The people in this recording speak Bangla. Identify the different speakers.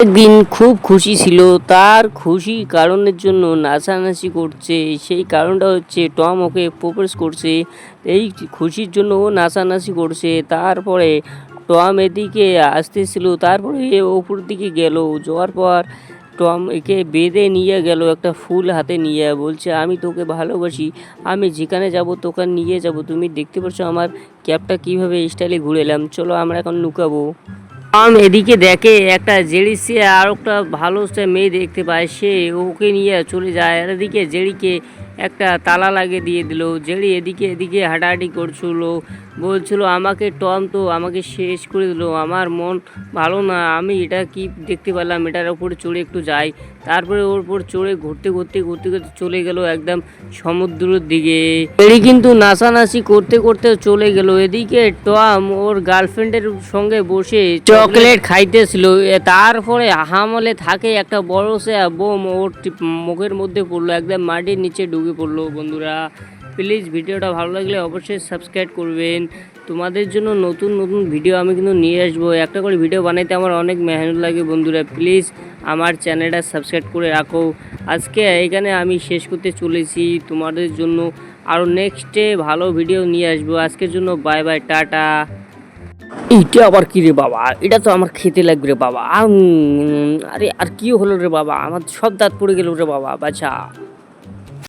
Speaker 1: একদিন খুব খুশি ছিল। তার খুশি কারণের জন্য নাচানাচি করছে। সেই কারণটা হচ্ছে টম ওকে প্রপোজ করছে। এই খুশির জন্য ও নাচানাচি করছে। তারপরে টম এদিকে আসতেছিল। তারপরে এ ওপর দিকে গেল। যাওয়ার পর টম একে বেঁধে নিয়ে গেল, একটা ফুল হাতে নিয়ে। বলছে, আমি তোকে ভালোবাসি। আমি যেখানে যাব তোকে নিয়ে যাব। তুমি দেখতে পাচ্ছ আমার ক্যাবটা কীভাবে স্টাইলে ঘুরে এলাম। চলো আমরা এখন লুকাবো। টম এদিকে দেখে একটা জেড়ি সে আর একটা ভালো মেয়ে দেখতে পায়, সে ওকে নিয়ে চলে যায়। আর এদিকে জেড়িকে একটা তালা লাগিয়ে দিয়ে দিল। জেড়ি এদিকে এদিকে হাঁটাহাঁটি করছিল। বলছিল, আমাকে টম তো আমাকে শেষ করে দিল। আমার মন ভালো না। আমি এটা কি দেখতে পেলাম? এটার উপরে চড়ে একটু যাই। তারপরে ওর উপর চড়ে ঘুরতে ঘুরতে ঘুরতে ঘুরতে চলে গেল একদম সমুদ্রের দিকে। জেড়ি কিন্তু নাচানাচি করতে করতে চলে গেল। এদিকে টম ওর গার্লফ্রেন্ডের সঙ্গে বসে চকলেট খাইতেছিল। তারপরে হামলে থাকে একটা বড় সে বোম ওর মুখের মধ্যে পড়ল। একদম মাটির নিচে ঢুকে পড়ল বন্ধুরা প্লিজ ভিডিওটা ভালো লাগলে অবশ্যই সাবস্ক্রাইব করবেন। তোমাদের জন্য নতুন নতুন ভিডিও আমি কিন্তু নিয়ে আসব। একটা করে ভিডিও বানাইতে আমার অনেক মেহনত লাগে বন্ধুরা। প্লিজ আমার চ্যানেলটা সাবস্ক্রাইব করে রাখো। আজকে এখানে আমি শেষ করতে চলেছি। তোমাদের জন্য আরও নেক্সটে ভালো ভিডিও নিয়ে আসব। আজকের জন্য বাই বাই টাটা। এইটা আবার কি রে বাবা? এটা তো আমার খেতে লাগবে রে বাবা। আরে আর কি হলো রে বাবা? আমার সব দাঁত পড়ে গেল রে বাবা, বাছা।